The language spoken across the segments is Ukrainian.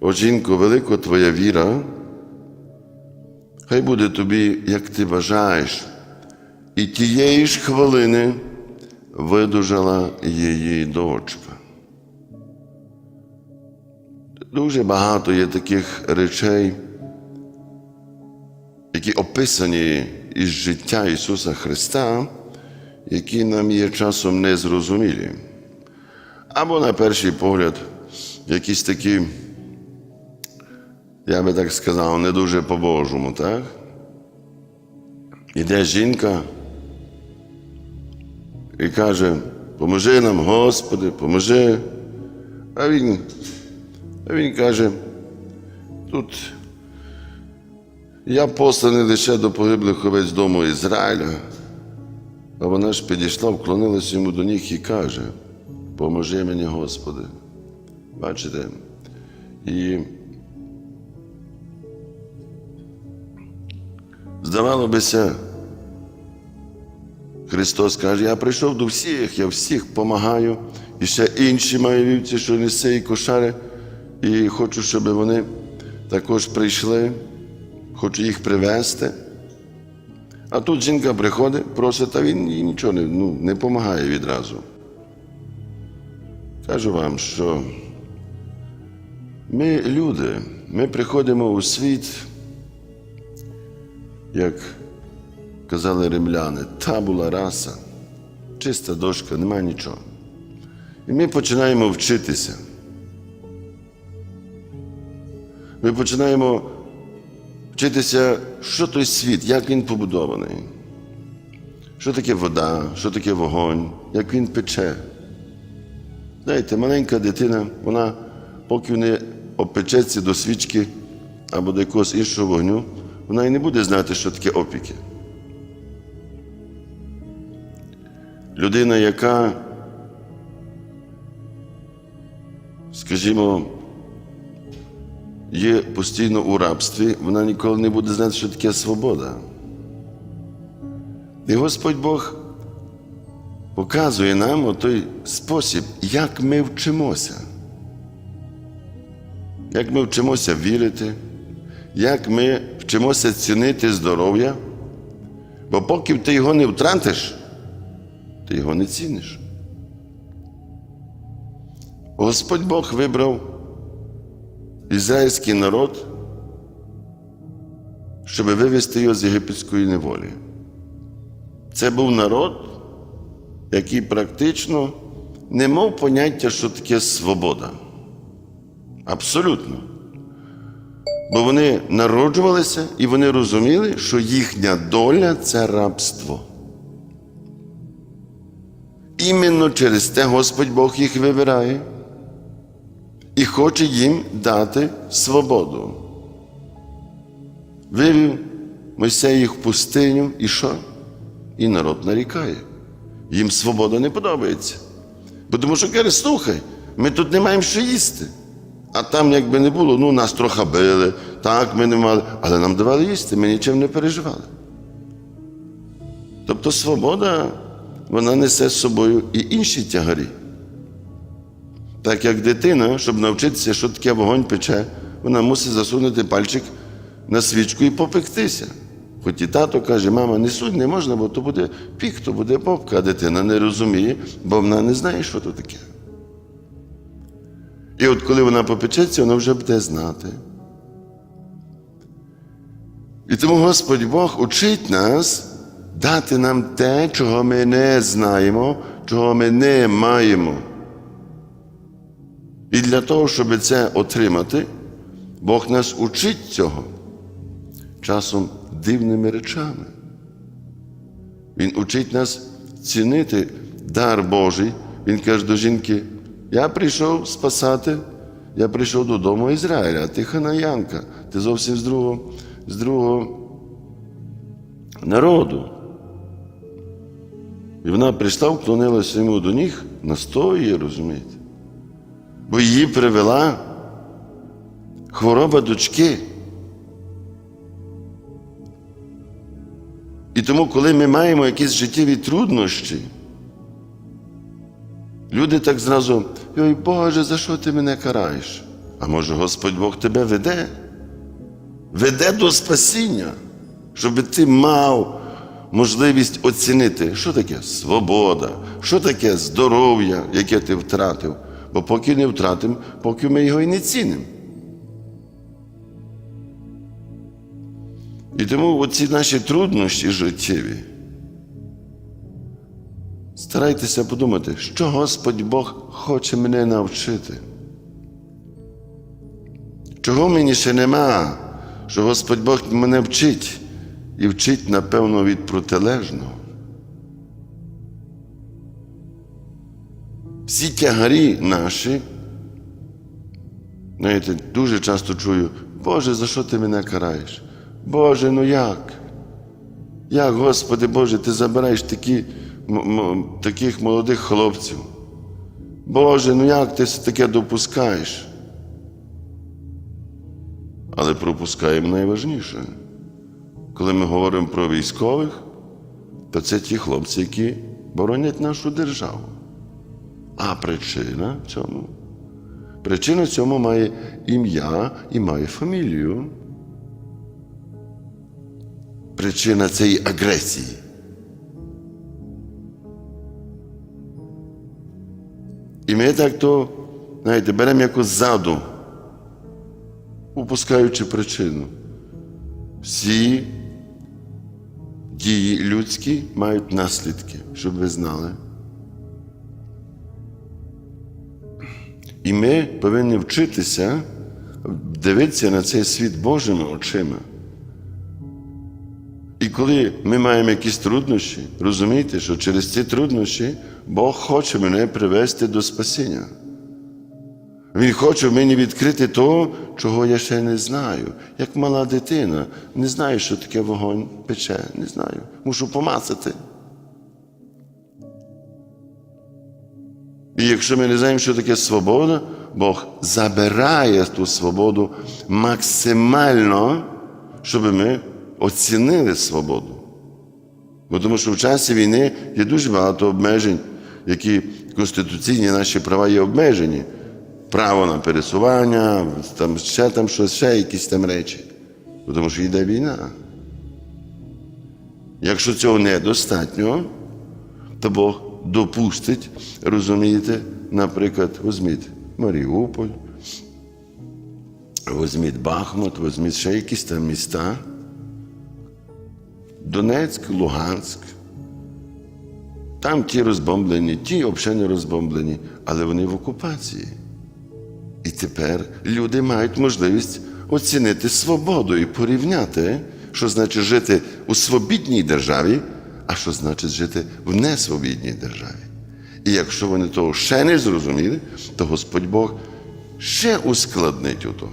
О, жінко, велика твоя віра, хай буде тобі, як ти бажаєш, і тієї ж хвилини видужала її дочка. Дуже багато є таких речей, які описані із життя Ісуса Христа, які нам є часом незрозумілі. Або, на перший погляд, якісь такі, я би так сказав, не дуже по-божому, так? Іде жінка і каже, поможи нам, Господи, поможи. А він, а він каже, тут я посланий лише до погиблих овець дому Ізраїля. А вона ж підійшла, вклонилася йому до ніг і каже: Поможи мені, Господи. Бачите? І здавало бися, Христос каже, я прийшов до всіх, я всіх допомагаю, і ще інші маю вівці, що несе і кошари, і хочу, щоб вони також прийшли, хочу їх привезти. А тут жінка приходить, просить, а він їй нічого не, ну, не допомагає відразу. Кажу вам, що ми люди, ми приходимо у світ, як казали римляни, та була раса, чиста дошка, немає нічого. І ми починаємо вчитися. Ми починаємо вчитися, що той світ, як він побудований, що таке вода, що таке вогонь, як він пече. Знаєте, маленька дитина, вона, поки не опечеться до свічки або до якогось іншого вогню, вона і не буде знати, що таке опіки. Людина, яка, скажімо, є постійно у рабстві, вона ніколи не буде знати, що таке свобода. І Господь Бог показує нам той спосіб, як ми вчимося. Як ми вчимося вірити, як ми вчимося цінити здоров'я, бо поки ти його не втратиш, ти його не ціниш. Господь Бог вибрав ізраїльський народ, щоб вивести його з єгипетської неволі. Це був народ, який практично не мав поняття, що таке свобода. Абсолютно. Бо вони народжувалися і вони розуміли, що їхня доля це рабство. Іменно через те Господь Бог їх вибирає і хоче їм дати свободу. Вивів Мойсей їх в пустиню і що? І народ нарікає. Їм свобода не подобається. Бо Тому що каже, слухай, ми тут не маємо що їсти. А там, якби не було, ну нас трохи били, так ми не мали, але нам давали їсти, ми нічим не переживали. Тобто свобода, вона несе з собою і інші тягарі. Так як дитина, щоб навчитися, що таке вогонь пече, вона мусить засунути пальчик на свічку і попектися. Хоч і тато каже, мама, не сунь, не можна, бо то буде пік, то буде попка, а дитина не розуміє, бо вона не знає, що то таке. І от коли вона попечеться, вона вже буде знати. І тому Господь Бог учить нас дати нам те, чого ми не знаємо, чого ми не маємо. І для того, щоб це отримати, Бог нас учить цього часом дивними речами. Він учить нас цінити дар Божий. Він каже до жінки: я прийшов спасати, я прийшов додому Ізраїля, а ти ханаянка, ти зовсім з другого, з другого народу. І вона прийшла, вклонилася йому до ніг, настоює, розумієте? Бо її привела хвороба дочки. І тому, коли ми маємо якісь життєві труднощі, люди так зразу Ой, Боже, за що ти мене караєш? А може Господь Бог тебе веде? Веде до спасіння, щоб ти мав можливість оцінити, що таке свобода, що таке здоров'я, яке ти втратив. Бо поки не втратимо, поки ми його і не цінимо. І тому оці наші труднощі життєві. Старайтеся подумати, що Господь Бог хоче мене навчити. Чого мені ще нема, що Господь Бог мене вчить і вчить, напевно, від протилежного. Всі тягарі наші, знаєте, дуже часто чую, Боже, за що ти мене караєш? Боже, ну як? Як, Господи Боже, ти забираєш такі, таких молодих хлопців? Боже, ну як ти таке допускаєш? Але пропускаємо найважніше. Коли ми говоримо про військових, то це ті хлопці, які боронять нашу державу. А причина цьому? Причина цьому має ім'я і має фамілію. Причина цієї агресії. І ми так то, знаєте, беремо якось ззаду, упускаючи причину. Всі дії людські мають наслідки, щоб ви знали. І ми повинні вчитися дивитися на цей світ Божими очима. І коли ми маємо якісь труднощі, розумійте, що через ці труднощі Бог хоче мене привести до спасіння. Він хоче мені відкрити того, чого я ще не знаю. Як мала дитина, не знаю, що таке вогонь пече, не знаю. Мушу помацати. І якщо ми не знаємо, що таке свобода, Бог забирає ту свободу максимально, щоб ми оцінили свободу. Бо тому що в часі війни є дуже багато обмежень, які конституційні наші права є обмежені. Право на пересування, там ще там щось, ще якісь там речі. Бо Тому що йде війна. Якщо цього недостатньо, то Бог допустить, розумієте, наприклад, візьміть Маріуполь, візьміть Бахмут, візьміть ще якісь там міста. Донецьк, Луганськ. Там ті розбомблені, ті взагалі не розбомблені, але вони в окупації. І тепер люди мають можливість оцінити свободу і порівняти, що значить жити у свобідній державі, а що значить жити в несвобідній державі. І якщо вони того ще не зрозуміли, то Господь Бог ще ускладнить у того.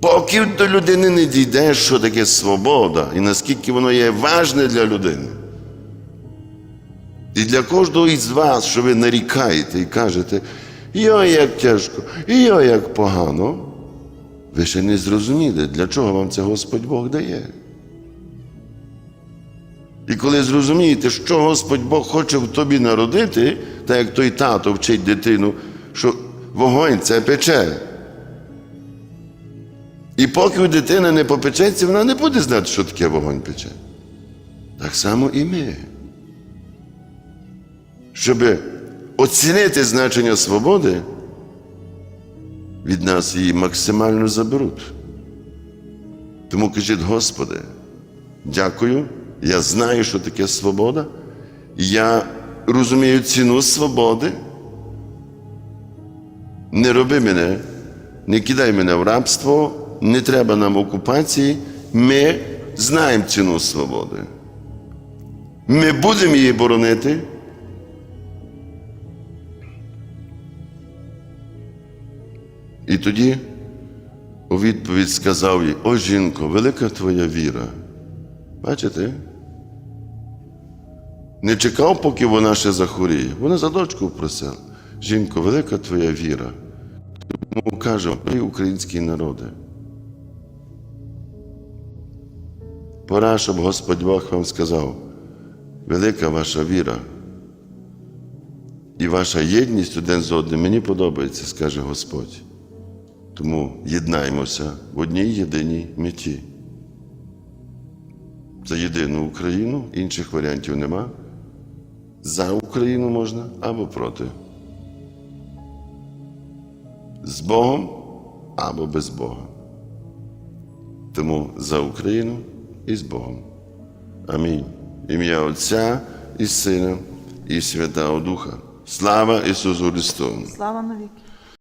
Поки до людини не дійде, що таке свобода, і наскільки воно є важне для людини. І для кожного із вас, що ви нарікаєте і кажете, йой, як тяжко, йой, як погано, ви ще не зрозуміли, для чого вам це Господь Бог дає. І коли зрозумієте, що Господь Бог хоче в тобі народити, так як той тато вчить дитину, що вогонь це пече. І поки дитина не попечеться, вона не буде знати, що таке вогонь пече. Так само і ми. Щоб оцінити значення свободи, від нас її максимально заберуть. Тому кажіть, Господи, дякую, я знаю, що таке свобода, я розумію ціну свободи. Не роби мене, не кидай мене в рабство, не треба нам окупації. Ми знаємо ціну свободи. Ми будемо її боронити. І тоді у відповідь сказав їй, о жінко, велика твоя віра. Бачите? Не чекав, поки вона ще захворіє. Вона за дочку просила. Жінко, велика твоя віра. Тому каже, ви українські народи. Пора, щоб Господь Бог вам сказав, велика ваша віра. І ваша єдність один з одним мені подобається, скаже Господь. Тому єднаймося в одній єдиній меті. За єдину Україну, інших варіантів нема. За Україну можна або проти. З Богом або без Бога. Тому за Україну і з Богом. Амінь. Ім'я Отця і Сина, і Святого Духа. Слава Ісусу Христу! Слава навіки.